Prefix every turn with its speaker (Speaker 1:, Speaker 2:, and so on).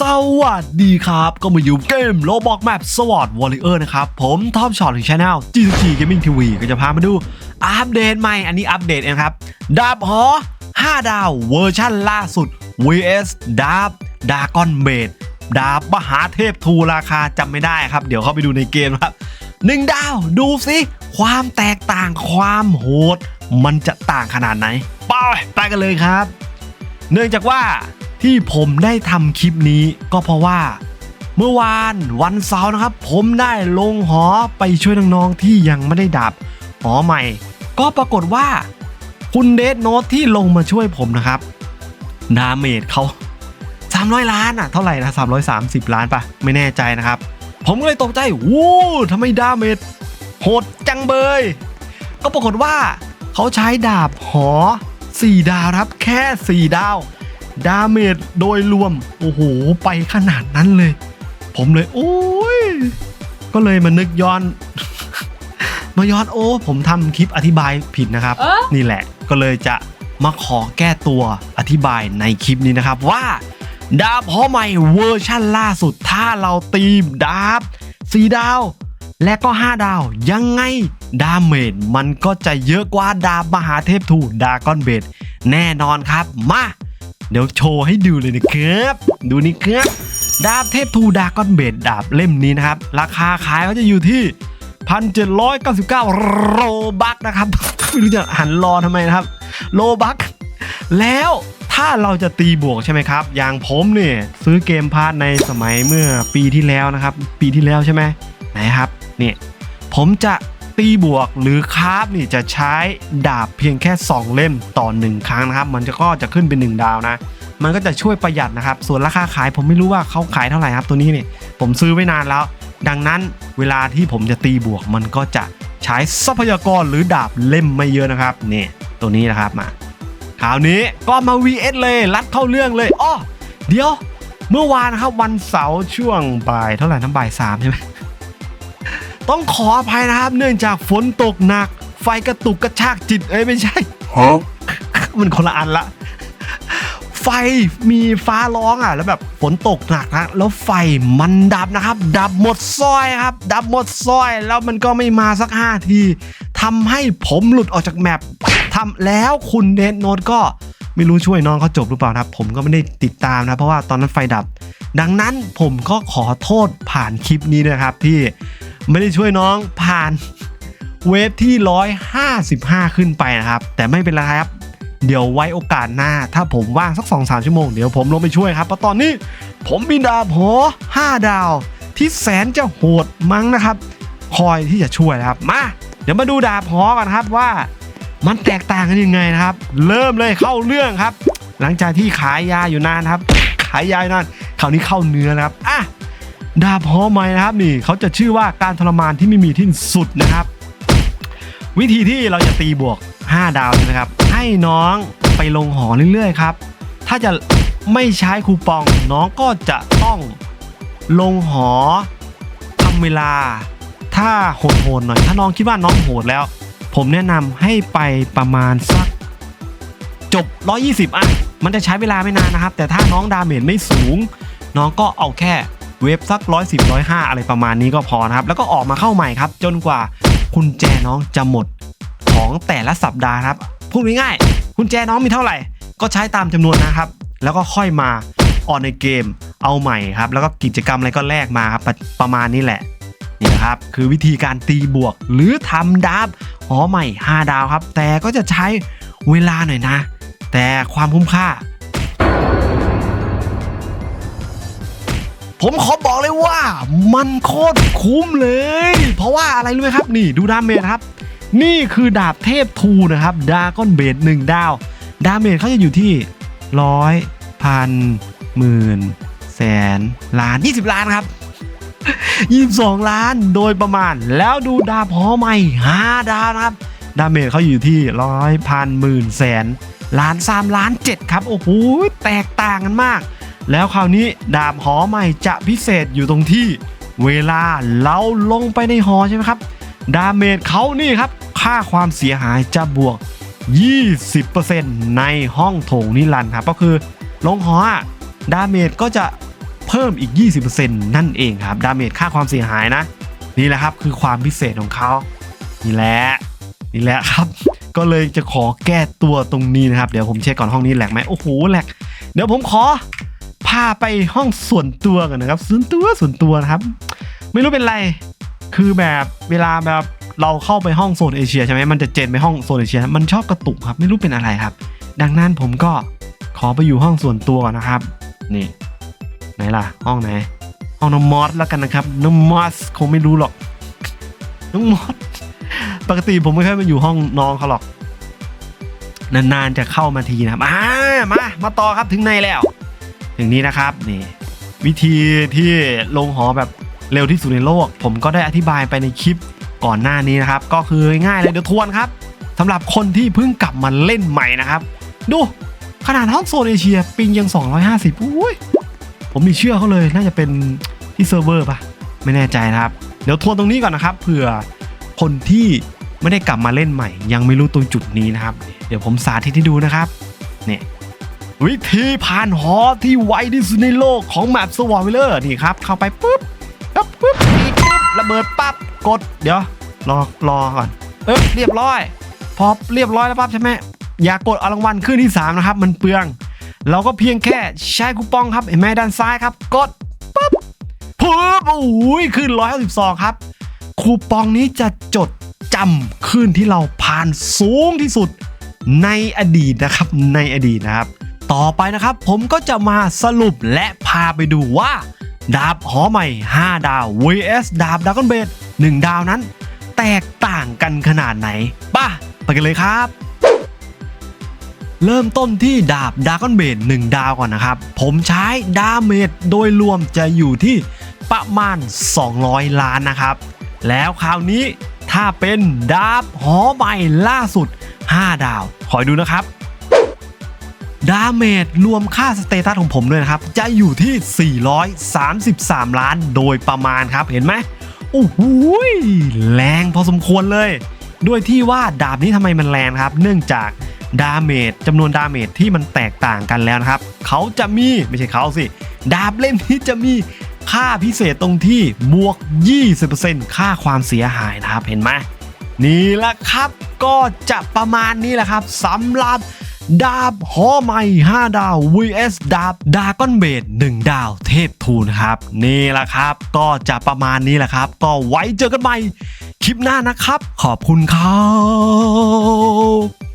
Speaker 1: สวัสดีครับ ก็มาอยู่เกมโลบอกแมปสวอตวอลเลอร์นะครับ ผมทอมช็อตของช anel GG Gaming TV ก็จะพามาดูอัปเดตใหม่ อันนี้อัปเดตเองครับ ดาบหอ 5 ดาวเวอร์ชั่นล่าสุด vs ดาบดากอนเบดดาบมหาเทพทูราคาจำไม่ได้ครับ เดี๋ยวเข้าไปดูในเกมครับหนึ่งดาวดูสิความแตกต่างความโหด มันจะต่างขนาดไหนไปไปกันเลยครับ เนื่องจากว่า ที่ผมได้ทำคลิปนี้ก็เพราะว่า เมื่อวานวันเสาร์นะครับ ผมได้ลงหอไปช่วยน้องๆที่ยังไม่ได้ดับหอใหม่ ก็ปรากฏว่า คุณเดทโนตที่ลงมาช่วยผมนะครับดาเมจเขา300 ล้านอะเท่าไหร่นะ 330 ล้านปะไม่แน่ใจนะครับ ผมก็เลยตกใจวู้ทำไมดาเมจโหดจังเบย ก็ปรากฏว่า เขาใช้ดาบหอ 4 ดาวครับ แค่ 4 ดาว ดาเมจโดยรวม โอ้โห ไปขนาดนั้นเลย ผมเลย โอ้ย ก็เลยมานึกย้อน มาย้อนโอ้ ผมทำคลิปอธิบายผิดนะครับ
Speaker 2: เอ๊ะ
Speaker 1: นี่แหละ ก็เลยจะมาขอแก้ตัวอธิบายในคลิปนี้นะครับว่าดาบหอใหม่เวอร์ชั่นล่าสุด ถ้าเราตีดาบ4ดาว และก็ 5 ดาว ยังไงดาเมจมันก็จะเยอะกว่าดาบมหาเทพทูดากอนเบดแน่นอนครับ มา เดี๋ยวโชว์ให้ดูเลยนะครับ ดูนี่ครับดาบเทพทูดากอนเบดดาบเล่มนี้นะครับ ราคาขายเขาจะอยู่ที่ 1,799 โรบักนะครับ ไม่รู้จะหันรอทำไมนะครับโลบัก แล้วถ้าเราจะตีบวกใช่ไหมครับ อย่างผมเนี่ยซื้อเกมพาร์ทในสมัยเมื่อปีที่แล้วนะครับ ปีที่แล้วใช่ไหมไหนครับ เนี่ย ผมจะ ตีบวกหรือคราฟนี่จะใช้ดาบเพียงแค่ 2 เล่มต่อ 1 ครั้งนะครับ มันจะก็จะขึ้นเป็น 1 ดาวนะ มันก็จะช่วยประหยัดนะครับ ส่วนราคาขายผมไม่รู้ว่าเขาขายเท่าไหร่ครับตัวนี้เนี่ยผมซื้อไว้นานแล้ว ดังนั้นเวลาที่ผมจะตีบวกมันก็จะใช้ทรัพยากรหรือดาบเล่มไม่เยอะนะครับนี่ตัวนี้นะครับมาคราวนี้ก็มา VS เลยรัดเข้าเรื่องเลยอ้อเดี๋ยว เมื่อวานนะครับวันเสาร์ช่วงบ่ายเท่าไหร่ทั้งบ่ายสามใช่ไหม ต้องขออภัยนะครับ เนื่องจากฝนตกหนัก ไฟกระตุกกระชากจิตเอ้ยไม่ใช่
Speaker 3: Huh?
Speaker 1: มันคนละอันละ ไฟมีฟ้าร้องอะ แล้วแบบฝนตกหนักนะแล้วไฟมันดับนะครับ ดับหมดซอยครับ ดับหมดซอย แล้วมันก็ไม่มาสัก5ทีทำให้ผมหลุดออกจากแมปทำแล้วคุณเดนโนตก็ไม่รู้ช่วยน้องเขาจบหรือเปล่านะครับ ผมก็ไม่ได้ติดตามนะ เพราะว่าตอนนั้นไฟดับ ดังนั้นผมก็ขอโทษผ่านคลิปนี้นะครับที่ ไม่ได้ช่วยน้องผ่านเวฟที่ 155 ขึ้นไปนะครับ แต่ไม่เป็นไรครับ เดี๋ยวไว้โอกาสหน้า ถ้าผมว่างสัก 2-3 ชั่วโมง เดี๋ยวผมลงไปช่วยครับเพราะตอนนี้ ผมมีดาบหอ5 ดาว ที่แสนจะโหดมั้งนะครับ คอยที่จะช่วยนะครับ มา เดี๋ยวมาดูดาบหอกันครับว่า มันแตกต่างกันยังไงนะครับ เริ่มเลยเข้าเรื่องครับ หลังจากที่ขายยาอยู่นานครับ ขายยาอยู่นานคราวนี้เข้าเนื้อครับอะ ดาบหอใหม่นะครับนี่เขาจะชื่อว่าการทรมานที่ไม่มีที่สุดนะครับ วิธีที่เราจะตีบวก 5 ดาวใช่ไหมครับ ให้น้องไปลงหอเรื่อยๆครับ ถ้าจะไม่ใช้คูปองน้องก็จะต้องลงหอทำเวลา ถ้าโหดๆหน่อย ถ้าน้องคิดว่าน้องโหดแล้ว ผมแนะนำให้ไปประมาณสักจบ 120 อะ มันจะใช้เวลาไม่นานนะครับ แต่ถ้าน้องดาเมจไม่สูง น้องก็เอาแค่ เวฟสัก110 105อยห้าอะไรประมาณนี้ก็พอนะครับ แล้วก็ออกมาเข้าใหม่ครับ จนกว่าคุณแจน้องจะหมดของแต่ละสัปดาห์ครับพูดง่ายๆคุณแจน้องมีเท่าไหร่ ก็ใช้ตามจำนวนนะครับ แล้วก็ค่อยมาออนในเกมเอาใหม่ครับ แล้วก็กิจกรรมอะไรก็แลกมาครับประมาณนี้แหละนี่นะครับคือวิธีการตีบวกหรือทำดาบหอใหม่ 5 ดาวครับ แต่ก็จะใช้เวลาหน่อยนะ แต่ความคุ้มค่า ผมขอบอกเลยว่า มันโคตรคุ้มเลย เพราะว่าอะไรรู้ไหมครับ นี่ดูดาเมจครับ นี่คือดาบเทพทูนะครับดาก้อนเบดหนึ่งดาว ดาเมจเขาจะอยู่ที่ร้อยพันหมื่นแสนล้าน 20 ล้านครับ22 ล้านโดยประมาณ แล้วดูดาบหอใหม่5ดาวนะครับ ดาเมจเขาอยู่ที่ร้อยพันหมื่นแสนล้าน3ล้าน 7 ครับ โอ้โห แตกต่างกันมาก แล้วคราวนี้ดาบหอใหม่จะพิเศษอยู่ตรงที่ เวลาเราลงไปในหอใช่ไหมครับ ดาเมจเขานี่ครับ ค่าความเสียหายจะบวก 20%ในห้องโถงนิรันดร์ครับก็คือลงหอดาเมจก็จะเพิ่มอีก 20%นั่นเองครับ ดาเมจค่าความเสียหายนะ นี่แหละครับคือความพิเศษของเขานี่แหละ นี่แหละครับ ก็เลยจะขอแก้ตัวตรงนี้นะครับ เดี๋ยวผมเช็คก่อนห้องนี้แหลกไหมโอ้โหแหลก เดี๋ยวผมขอาไปห้องส่วนตัวกันนะครับ ส่วนตัวส่วนตัวนะครับ ไม่รู้เป็นไร คือแบบเวลาแบบเราเข้าไปห้องโซนเอเชียใช่ไหมมันจะเจนไปห้องโซนเอเชีย มันชอบกระตุกครับ ไม่รู้เป็นอะไรครับ ดังนั้นผมก็ขอไปอยู่ห้องส่วนตัวก่อนนะครับ นี่ ไหนล่ะ ห้องไหน ห้องน้องมอสแล้วกันนะครับ น้องมอสคงไม่รู้หรอก น้องมอส ปกติผมไม่เคยมาอยู่ห้องน้องเขาหรอก นานๆจะเข้ามาทีนะครับอ่ามา มาต่อครับถึงในแล้ว ถึงนี้นะครับนี่วิธีที่ลงหอแบบเร็วที่สุดในโลก ผมก็ได้อธิบายไปในคลิปก่อนหน้านี้นะครับ ก็คือง่ายเลยเดี๋ยวทวนครับสำหรับคนที่เพิ่งกลับมาเล่นใหม่นะครับ ดูขนาดห้องโซนเอเชียปิงยัง 250อุ้ยผมมีเชื่อเขาเลยน่าจะเป็นที่เซิร์ฟเวอร์ปะไม่แน่ใจนะครับ เดี๋ยวทวนตรงนี้ก่อนนะครับเผื่อคนที่ไม่ได้กลับมาเล่นใหม่ ยังไม่รู้ตรงจุดนี้นะครับ เดี๋ยวผมสาธิตให้ดูนะครับเนี่ย วิธีผ่านหอที่ไวที่สุดในโลกของแมปสวอร์วิลเลอร์นี่ครับ เข้าไปปุ๊บปั๊บปุ๊บปีปุ๊บระเบิดปั๊บกดเดี๋ยว รอรอก่อนเอ๊บเรียบร้อย พอเรียบร้อยแล้วปั๊บใช่ไหมอย่ากดเอารางวัลขึ้นที่ 3 นะครับ มันเปลือง เราก็เพียงแค่ใช้คูปองครับเห็นไหมด้านซ้ายครับ กดปุ๊บปุ๊บโอ้ยขึ้น152ครับ คูปองนี้จะจดจำขึ้นที่เราผ่านสูงที่สุดในอดีตนะครับในอดีตนะครับ ต่อไปนะครับ ผมก็จะมาสรุปและพาไปดูว่า ดาบหอใหม่ 5 ดาว vs ดาบดากอนเบด1ดาวนั้น แตกต่างกันขนาดไหนป่ะไปกันเลยครับ เริ่มต้นที่ดาบดากอนเบด1ดาวก่อนนะครับ ผมใช้ดาเมจโดยรวมจะอยู่ที่ประมาณ 200 ล้านนะครับ แล้วคราวนี้ถ้าเป็นดาบหอใหม่ล่าสุด 5 ดาว คอยดูนะครับ ดาเมจรวมค่าสเตตัสของผมด้วยนะครับ จะอยู่ที่ 433 ล้านโดยประมาณครับเห็นไหมโอ้โหแรงพอสมควรเลย ด้วยที่ว่าดาบนี้ทำไมมันแรงครับ เนื่องจากดาเมจจำนวนดาเมจที่มันแตกต่างกันแล้วนะครับ เขาจะมีไม่ใช่เขาสิ ดาบเล่มนี้จะมีค่าพิเศษตรงที่บวก 20%ค่าความเสียหายนะครับเห็นไหมนี่แหละครับก็จะประมาณนี้แหละครับสำหรับ ดาบหอใหม่ 5 ดาว vs ดาบดากอนเบด1ดาวเทพทูนครับ นี่แหละครับ ก็จะประมาณนี้แหละครับ ก็ไว้เจอกันใหม่ คลิปหน้านะครับ ขอบคุณครับ